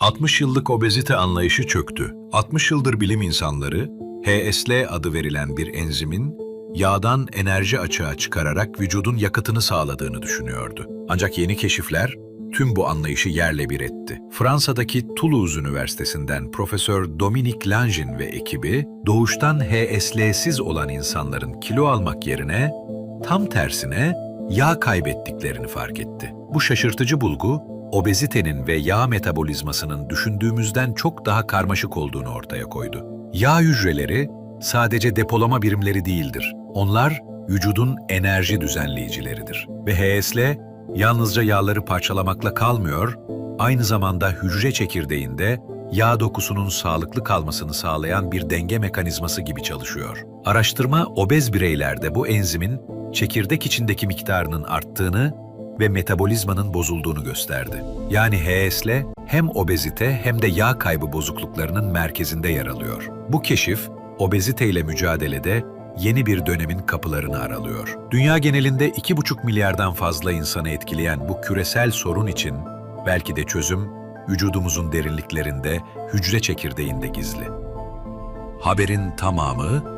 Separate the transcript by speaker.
Speaker 1: 60 yıllık obezite anlayışı çöktü. 60 yıldır bilim insanları, HSL adı verilen bir enzimin, yağdan enerji açığa çıkararak vücudun yakıtını sağladığını düşünüyordu. Ancak yeni keşifler tüm bu anlayışı yerle bir etti. Fransa'daki Toulouse Üniversitesi'nden Profesör Dominique Langin ve ekibi, doğuştan HSL'siz olan insanların kilo almak yerine tam tersine yağ kaybettiklerini fark etti. Bu şaşırtıcı bulgu, obezitenin ve yağ metabolizmasının düşündüğümüzden çok daha karmaşık olduğunu ortaya koydu. Yağ hücreleri sadece depolama birimleri değildir. Onlar vücudun enerji düzenleyicileridir. Ve HSL yalnızca yağları parçalamakla kalmıyor, aynı zamanda hücre çekirdeğinde yağ dokusunun sağlıklı kalmasını sağlayan bir denge mekanizması gibi çalışıyor. Araştırma obez bireylerde bu enzimin çekirdek içindeki miktarının arttığını ve metabolizmanın bozulduğunu gösterdi. Yani HSL hem obezite hem de yağ kaybı bozukluklarının merkezinde yer alıyor. Bu keşif, obeziteyle mücadelede yeni bir dönemin kapılarını aralıyor. Dünya genelinde 2,5 milyardan fazla insanı etkileyen bu küresel sorun için belki de çözüm vücudumuzun derinliklerinde, hücre çekirdeğinde gizli. Haberin tamamı